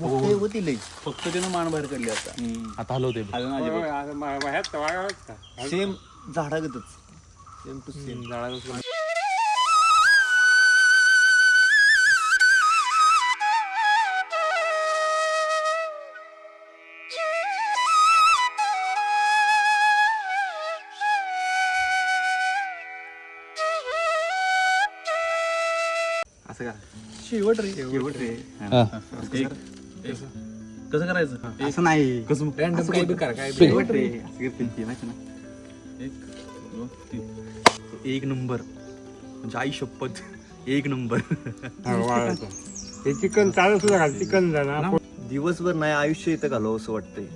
मोठे होती लई. फक्त त्यानं मान बाहेर काढली आता. आता हलवते अजून होय, अजिबात. ह्यात वागावंच का? सेम झाडागतच सेम टू सेम झाडाचं असं का? शेवट रे. शेवट रे. एक. कसं? करायचं? असं नाही. कसं रॅन्डम काही बी करा काय बी. शेवट रे असं करतील ती माहिती ना? एक दोन तीन. एक नंबर. म्हणजे आई शपथ. एक नंबर. हा, वाळायचं. हे चिकन चालू सुद्धा घाल चिकन झाला दिवसभर नाही आयुष्य इथं घालव असं वाटतंय.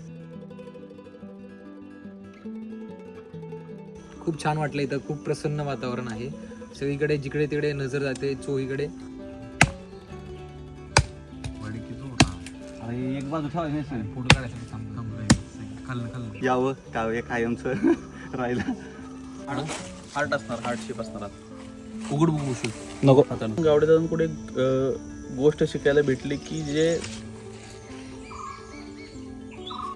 खूप छान वाटलं इथं. खूप प्रसन्न वातावरण आहे. सगळीकडे जिकडे तिकडे नजर जाते चोहीकडे. बाजू ठेवायचं फोटो काढायसाठी थांब- थांबलोय. खाल्लं खाल्लं यावं का एक कायमचं राहिलं हार्ट असणार हार्ट शेप असणार. उघड बघू शकतो नको. गावडे दादा कुठे गोष्ट शिकायला भेटली की जे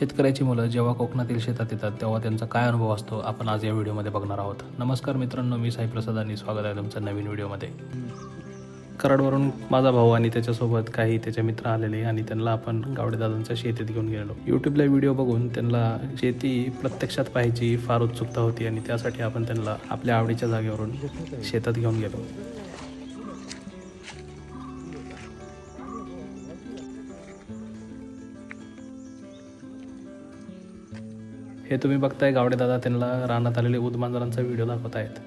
शेतकऱ्याची मुलं जेव्हा कोकणातील शेतात येतात तेव्हा त्यांचा काय अनुभव असतो आपण आज या व्हिडिओमध्ये बघणार आहोत. नमस्कार मित्रांनो मी साई प्रसाद आणि स्वागत आहे तुमचं नवीन व्हिडिओमध्ये. कराडवरून माझा भाऊ आणि त्याच्यासोबत काही त्याचे मित्र आलेले आणि त्यांना आपण गावडेदादांच्या शेतीत घेऊन गेलो यूट्यूबला व्हिडिओ बघून त्यांना शेती प्रत्यक्षात पाहायची फार उत्सुकता होती आणि त्यासाठी आपण त्यांना आपल्या आवडीच्या जागेवरून शेतात घेऊन गेलो. हे तुम्ही बघताय गावडेदादा त्यांना रानात आलेले उदमांजरांचा व्हिडिओ दाखवत आहेत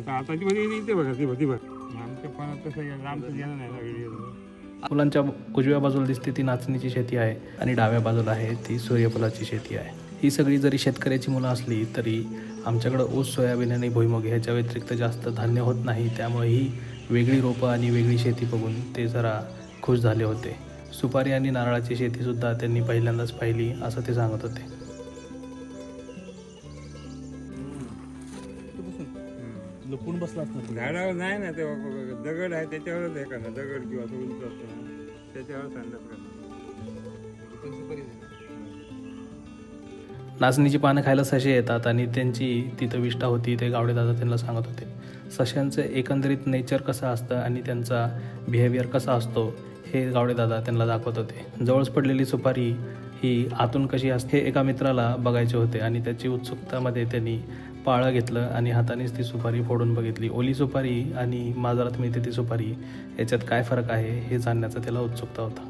आता आता ती म्हणजे इथे बघा ती बघ आमच्या पण तसं गेलं नाही ना फुलांच्या उजव्या बाजूला दिसते ती नाचणीची शेती आहे आणि डाव्या बाजूला आहे ती सूर्यफुलाची शेती आहे. ही सगळी जरी शेतकऱ्याची मुलं असली तरी आमच्याकडं ऊस सोयाबीन आणि भुईमुग ह्याच्या व्यतिरिक्त जास्त धान्य होत नाही. त्यामुळे ही वेगळी रोपं आणि वेगळी शेती बघून ते जरा खुश झाले होते. सुपारी आणि नारळाची शेतीसुद्धा त्यांनी पहिल्यांदाच पाहिली असं ते सांगत होते. लपून बसला असणार? झाडावर नाही ना ते दगड आहे त्याच्यावरच हे करणं दगड किंवा असं उंच असतं ना, त्याच्यावर करणं नाचणीची पानं खायला ससे येतात आणि त्यांची तिथं विष्ठा होती ते गावडेदादा त्यांना सांगत होते. सशांचं एकंदरीत नेचर कसं असतं आणि त्यांचा बिहेवियर कसा असतो हे गावडेदादा त्यांना दाखवत होते. जवळच पडलेली सुपारी ही आतून कशी असते हे एका मित्राला बघायचे होते आणि त्याची उत्सुकतामध्ये त्यांनी पाळं घेतलं आणि हातानेच ती सुपारी फोडून बघितली. ओली सुपारी आणि बाजारात मिळते ती सुपारी याच्यात काय फरक आहे हे जाणण्याचा त्याला उत्सुकता होता.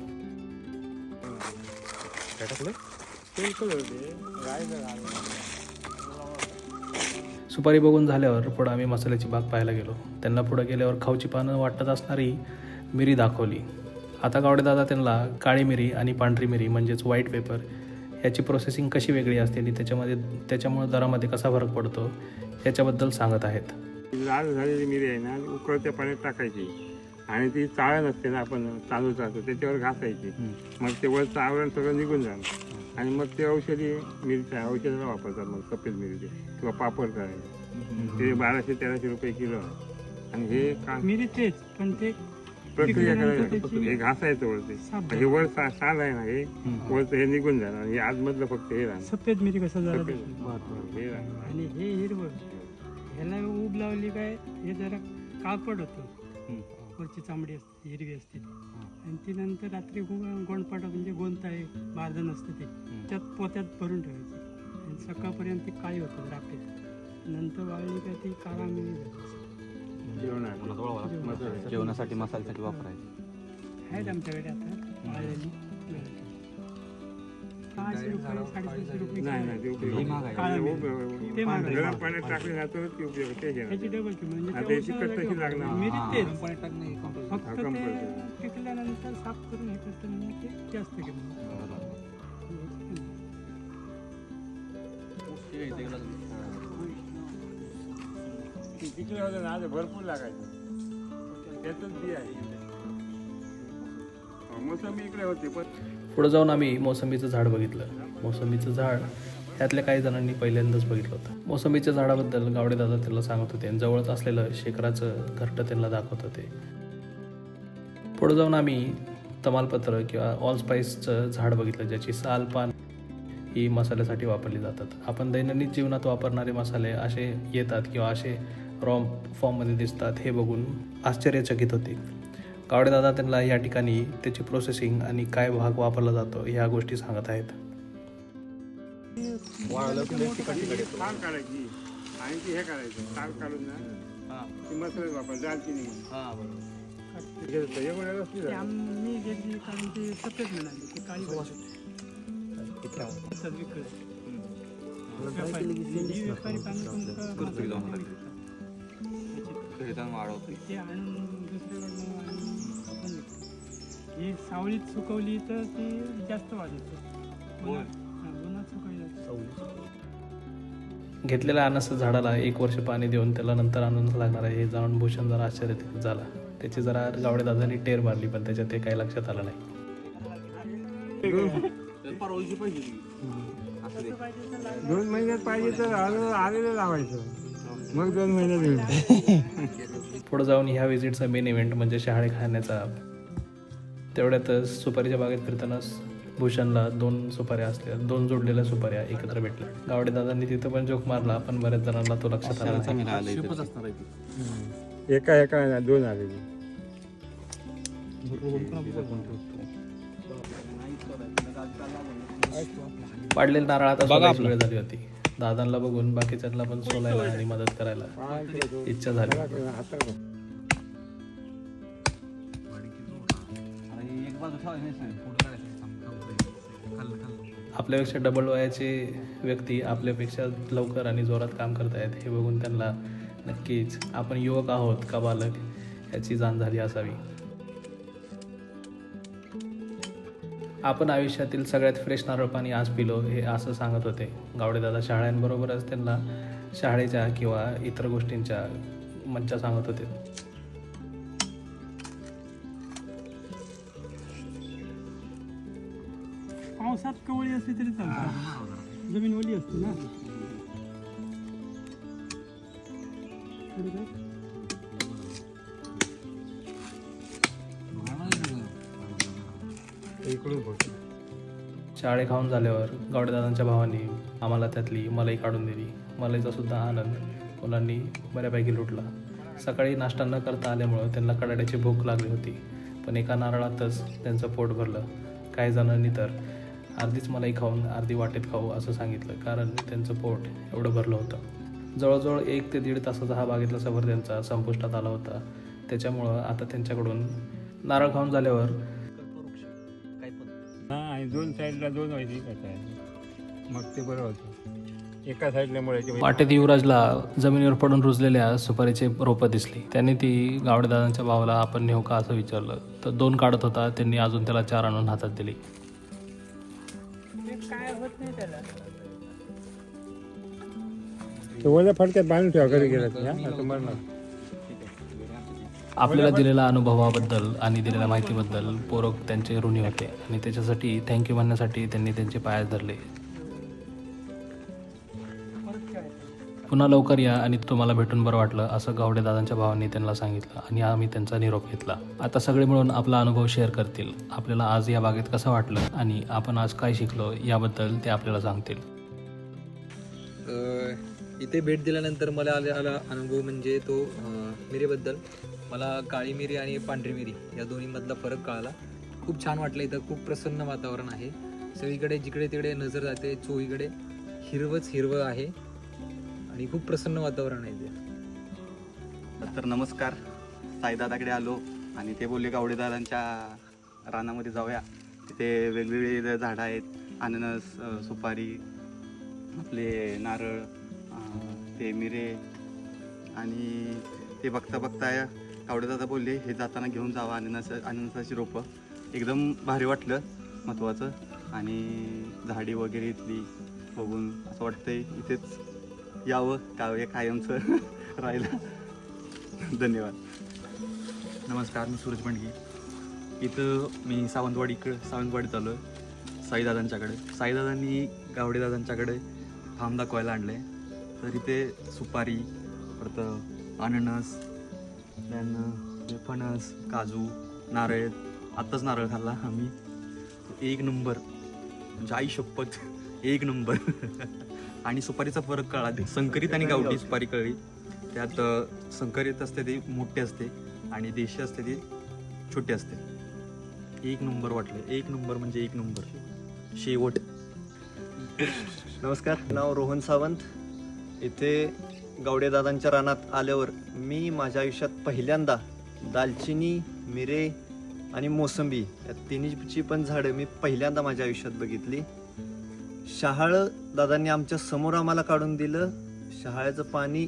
सुपारी बघून झाल्यावर पुढं आम्ही मसाल्याची बाग पाहायला गेलो. त्यांना पुढं गेल्यावर खाऊची पानं वाटत असणारी मिरी दाखवली. आता गावडेदादा त्यांना काळी मिरी आणि पांढरी मिरी म्हणजेच व्हाईट पेपर याची प्रोसेसिंग कशी वेगळी असते आणि त्याच्यामध्ये त्याच्यामुळे दरामध्ये कसा फरक पडतो याच्याबद्दल सांगत आहेत. लाल झालेली मिरी आहे ना उकळत्या पाण्यात टाकायची. आणि ती चाळ नसते ना आपण चालूच राहतो त्याच्यावर घासायची. मग ते वरचं आवरण सगळं निघून जाणार. आणि मग ते औषधी मिरच्या औषधाला वापरतात मग सफेद मिरची किंवा पापड करायचे ते बाराशे तेराशे रुपये किलो. आहे. आणि हे का मिरी तेच पण ते प्रक्रिया पिकल्यानंतर करायची त्याची- हे घासायचं वरते. साफ हे वर सा- साल आहे ना हे वरचं हे निघून जाणार. हे आतमधलं फक्त हे राहणार. सफेद मिरी कसं झालं. हे राहणार. आणि हे हिरवं ह्याला उब लावली काय? हे जरा काळपट होतं. वरची चांबडी असते हिरवी असते. आणि ती नंतर रात्री गोंडपाटा म्हणजे गोंता आहे बारदन असतं ते. त्यात पोत्यात भरून ठेवायची. आणि सकाळपर्यंत ती काळी होतात राखेत नंतर वाळली काय ती काळा मिरी जेवणासाठी मसाल्यासाठी वापरायचे. आहेत आमच्याकडे आता. वाळलेली सहाशे रुपये साडेसहाशे रुपये. नाही नाही आहे. ते उपयोग नाही. काळा हे मिरी. उपयोग- ते महाग आहे. गरम पाण्यात टाकले ना तरच ते उपयोग ते घेणार त्याची डबल किंमत. म्हणजे आता त्या याची उसाला कट कशी किंवा लागणार? मिरी तेच हा, फक्त ते compulsory. पिकल्यानंतर साफ करून हे ते जास्त किंमत. होतं ना आज भरपूर लागायचं. त्यातच बी आहे मोसंबी इकडे होते पण पुढं जाऊन आम्ही मोसंबीचं झाड बघितलं. मोसंबीचं झाड ह्यातल्या काही जणांनी पहिल्यांदाच बघितलं होतं. मोसंबीच्या झाडाबद्दल गावडेदादा त्यांना सांगत होते आणि जवळच असलेलं शेखराचं घरटं त्यांना दाखवत होते. पुढे जाऊन आम्ही तमालपत्र किंवा ऑल स्पाईसचं झाड बघितलं ज्याची साल पान ही मसाल्यासाठी वापरली जातात. आपण दैनंदिन जीवनात वापरणारे मसाले असे येतात किंवा असे रॉ फॉर्ममध्ये दिसतात हे बघून आश्चर्यचकित होते. गावडेदादा त्यांना या ठिकाणी त्याची प्रोसेसिंग आणि काय भाग वापरला जातो ह्या गोष्टी सांगत आहेत. आणि ती हे करायचं. काढून ना ती वापर. हे झालं. आम्ही घेतली कारण ते सफेद मिळाली ते काळी सगळीकडे. व्यापारी व्यापारी पाणी तुमचं ते आणून दुसरीकडनं आणून आपण विकतो. ही सावळीत सुकवली तर ती जास्त वाढत उन्हात सुकवली घेतलेल्या अनस झाडाला एक वर्ष पाणी देऊन त्याला नंतर आनंद लागणार आहे हे जाणून भूषण जरा आश्चर्यचकित झाला. त्याची जरा गावडेदादांनी टेर मारली पण त्याच्यात ते काही लक्षात आलं नाही. दोन महिन्यात पाहिजे तर आलं आलेलं लावायचं. मग दोन महिन्यात पुढे जाऊन ह्या विजिटचा मेन इव्हेंट म्हणजे शहाळे खाण्याचा. तेवढ्यातच सुपारीच्या बागेत फिरतानाच भूषणला दोन सुपाऱ्या असल्या दोन जोडलेल्या सुपाऱ्या एकत्र भेटल्या. गावडे दादांनी तिथं पण जोक मारला पण बऱ्याच जणांना तो लक्षात आला नाही. शेपच असणार आहे ती. एका एका दोन आलेली पाडलेल्या नारळात सोलायची वेळ झाली होती. दादांना बघून बाकीच्यांना पण सोलायला आणि मदत करायला इच्छा झाली. आपल्यापेक्षा डबल वयाचे व्यक्ती आपल्यापेक्षा लवकर आणि जोरात काम करतायत हे बघून त्यांना नक्कीच आपण युवक आहोत का बालक याची जाण झाली असावी. आपण आयुष्यातील सगळ्यात फ्रेश नारळ पाणी आज पिलो हे असं सांगत होते. गावडेदादा शाळांबरोबरच त्यांना शाळेच्या किंवा इतर गोष्टींच्या मज्जा सांगत होते. पावसात कवळी असली तरी चालतं. जमीन ओली असते ना. इकडून शाळे खाऊन झाल्यावर गावडेदादांच्या भावांनी आम्हाला त्यातली मलाई काढून दिली. मलाईचा सुद्धा आनंद मुलांनी बऱ्यापैकी लुटला. सकाळी नाश्ता न करता आल्यामुळं त्यांना कडाड्याची भूक लागली होती. पण एका नारळातच त्यांचं पोट भरलं. काही जणांनी तर अर्धीच मलाई खाऊन अर्धी वाटेत खाऊ असं सांगितलं कारण त्यांचं पोट एवढं भरलं होतं. जवळजवळ एक ते दीड तासाचा हा बागेतला सफर त्यांचा संपुष्टात आला होता. त्याच्यामुळं आता त्यांच्याकडून नारळ खाऊन झाल्यावर आणि दोन साईडला दोन व्हायची आहे मग ते बरं होतं. एका साईडला मुळायचे वाटेत युवराजला जमिनीवर पडून रुजलेल्या सुपारीचे रोपं दिसली. त्यांनी ती गावडेदादांच्या भावाला आपण नेऊ का? असं विचारलं. तर दोन काढत होता. त्यांनी अजून त्याला चार आणून हातात दिली. ते काय होत नाही त्याला ते ओल्या फडक्यात बांधून ठेवा कधी गेला आपल्याला दिलेल्या अनुभवाबद्दल आणि दिलेल्या माहितीबद्दल पोरक त्यांचे ऋणी होते. आणि त्याच्यासाठी थँक्यू म्हणण्यासाठी त्यांनी त्यांचे पाय धरले. पुन्हा लवकर या आणि तुम्हाला भेटून बरं वाटलं असं गावडे दादांच्या भावांनी त्यांना सांगितलं आणि आम्ही त्यांचा निरोप घेतला. आता सगळे मिळून आपला अनुभव शेअर करतील. आपल्याला आज या बागेत कसं वाटलं आणि आपण आज काय शिकलो याबद्दल ते आपल्याला सांगतील. इथे भेट दिल्यानंतर मला आलेला अनुभव म्हणजे तो मिरीबद्दल. मला काळी मिरी आणि पांढरी मिरी या दोन्हीमधला फरक कळाला. खूप छान वाटलं इथं. खूप प्रसन्न वातावरण आहे. सगळीकडे जिकडे तिकडे नजर जाते चोहीकडे हिरवंच हिरवं आहे आणि खूप प्रसन्न वातावरण आहे ते तर नमस्कार. साईदादाकडे आलो आणि ते बोलले गावडेदादांच्या रानामध्ये जाऊया. तिथे वेगवेगळे झाडं आहेत. अननस सुपारी आपले नारळ ते मिरे आणि ते बघता बघता गावडेदादा बोलले हे जाताना घेऊन जावं अननस अननसाची रोपं. एकदम भारी वाटलं महत्त्वाचं आणि झाडी वगैरे इथली बघून असं वाटतंय इथेच यावं गाव कायमचं राहिलं धन्यवाद. नमस्कार मी सूरज पंडगी इथं मी सावंतवाडीकडे सावंतवाडीत आलो आहे साईदादांच्याकडे. साईदादांनी गावडेदादांच्याकडे फार्म दाखवायला आणलं आहे तर इथे सुपारी परत अननस दॅन फणस काजू नारळ. आत्ताच नारळ खाल्ला आम्ही. एक नंबर. म्हणजे आई शपथ. एक नंबर. आणि सुपारीचा फरक कळला. संकरित आणि गावठी सुपारी कळली. त्यात संकरित असते ती मोठी असते. आणि देशी असते ती छोटी असते. एक नंबर वाटलं. एक नंबर म्हणजे एक नंबर. शेवट. नमस्कार. नाव रोहन सावंत. इथे गावडेदादांच्या रानात आल्यावर मी माझ्या आयुष्यात पहिल्यांदा दालचिनी मिरे आणि मोसंबी या तिन्हीची पण झाडं मी पहिल्यांदा माझ्या आयुष्यात बघितली. शहाळं दादांनी आमच्यासमोर आम्हाला काढून दिलं. शहाळ्याचं पाणी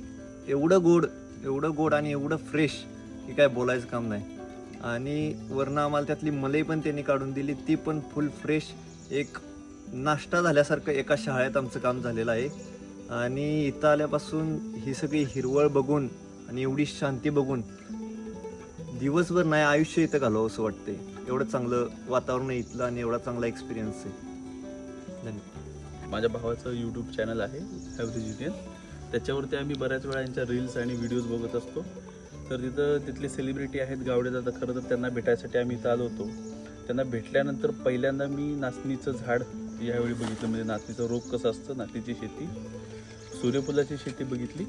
एवढं गोड एवढं गोड आणि एवढं फ्रेश की काय बोलायचं काम नाही. आणि वरनं आम्हाला त्यातली मलई पण त्यांनी काढून दिली. ती पण फुल फ्रेश. एक नाश्ता झाल्यासारखं एका शाळेत आमचं काम झालेलं आहे. आणि इथं आल्यापासून ही सगळी हिरवळ बघून आणि एवढी शांती बघून दिवसभर नाही आयुष्य इथं घालावं असं वाटते एवढं चांगलं वातावरण आहे इथलं आणि एवढा चांगला एक्सपिरियन्स आहे. धन्यवाद. माझ्या भावाचं यूट्यूब चॅनल आहे ॲव्हरेजिटियन त्याच्यावरती आम्ही बऱ्याच वेळा यांच्या रील्स आणि व्हिडिओज बघत असतो. तर तिथं तिथले सेलिब्रिटी आहेत गावडे दादा खरं तर त्यांना भेटायसाठी आम्ही इथं आलो होतो. त्यांना भेटल्यानंतर पहिल्यांदा मी नाचणीचं झाड यावेळी बघितलं म्हणजे नाचणीचं रोप कसं असतं नाचणीची शेती. सूर्यफुलाची शेती बघितली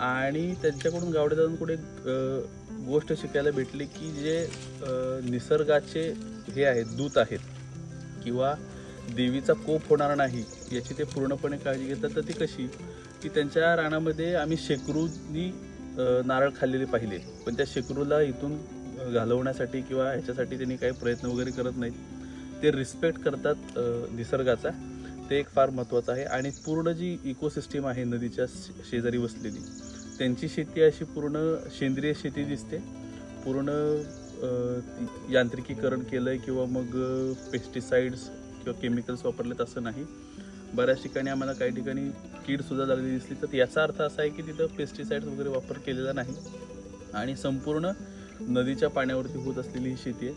आणि त्यांच्याकडून गावडेदादांकडे जाऊन कुठे गोष्ट शिकायला भेटली की जे निसर्गाचे हे आहेत दूत आहेत किंवा देवीचा कोप होणार नाही याची ते पूर्णपणे काळजी घेतात तर ती कशी? की त्यांच्या रानामध्ये आम्ही शेकरूनी नारळ खाल्लेले पाहिले. पण त्या शेकरूला इथून घालवण्यासाठी किंवा ह्याच्यासाठी त्यांनी काही प्रयत्न वगैरे करत नाहीत. ते रिस्पेक्ट करतात निसर्गाचा. ते एक फार महत्त्वाचं आहे. आणि पूर्ण जी इकोसिस्टीम आहे नदीच्या शे- शेजारी वसलेली त्यांची शेती अशी पूर्ण सेंद्रिय शेती दिसते. पूर्ण यांत्रिकीकरण केलं आहे किंवा मग पेस्टिसाइड्स किंवा केमिकल्स वापरलेत असं नाही. बऱ्याच ठिकाणी आम्हाला काही ठिकाणी कीडसुद्धा लागलेली दिसली. तर याचा अर्थ असा आहे की तिथं पेस्टिसाइड्स वगैरे वापर केलेला नाही. आणि संपूर्ण नदीच्या पाण्यावरती होत असलेली ही शेती आहे.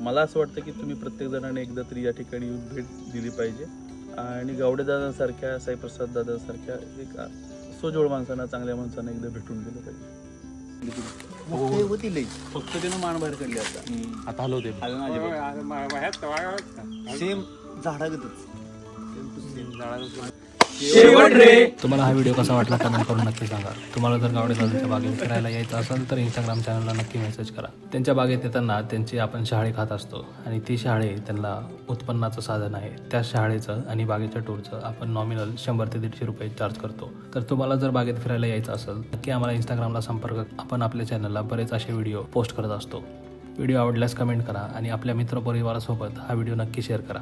मला असं वाटतं की तुम्ही प्रत्येक जणांनी एकदा तरी या ठिकाणी येऊन भेट दिली पाहिजे. आणि गावडेदादांसारख्या साईप्रसाद दादांसारख्या एक सोजवळ माणसांना चांगल्या माणसांना एकदा भेटून गेलं पाहिजे. फक्त त्यानं मान बाहेर काढली आता. आता हलवते सेम झाडागतच तुम्हाला हा व्हिडिओ कसा वाटला कमेंट करून नक्की सांगा. तुम्हाला जर गावडे दादांच्या बागेत फिरायला यायचं असेल तर इंस्टाग्राम चॅनलला नक्की मेसेज करा. त्यांच्या बागेत येताना त्यांची आपण शहाळे खात असतो आणि ती शहाळे त्यांना उत्पन्नाचं साधन आहे. त्या शहाळेचं आणि बागेच्या टूरचं आपण नॉमिनल शंभर ते दीडशे रुपये चार्ज करतो. तर तुम्हाला जर बागेत फिरायला यायचं असेल नक्की आम्हाला इंस्टाग्रामला संपर्क आपण आपल्या चॅनलला बरेच असे व्हिडिओ पोस्ट करत असतो. व्हिडिओ आवडल्यास कमेंट करा आणि आपल्या मित्रपरिवारासोबत हा व्हिडिओ नक्की शेअर करा.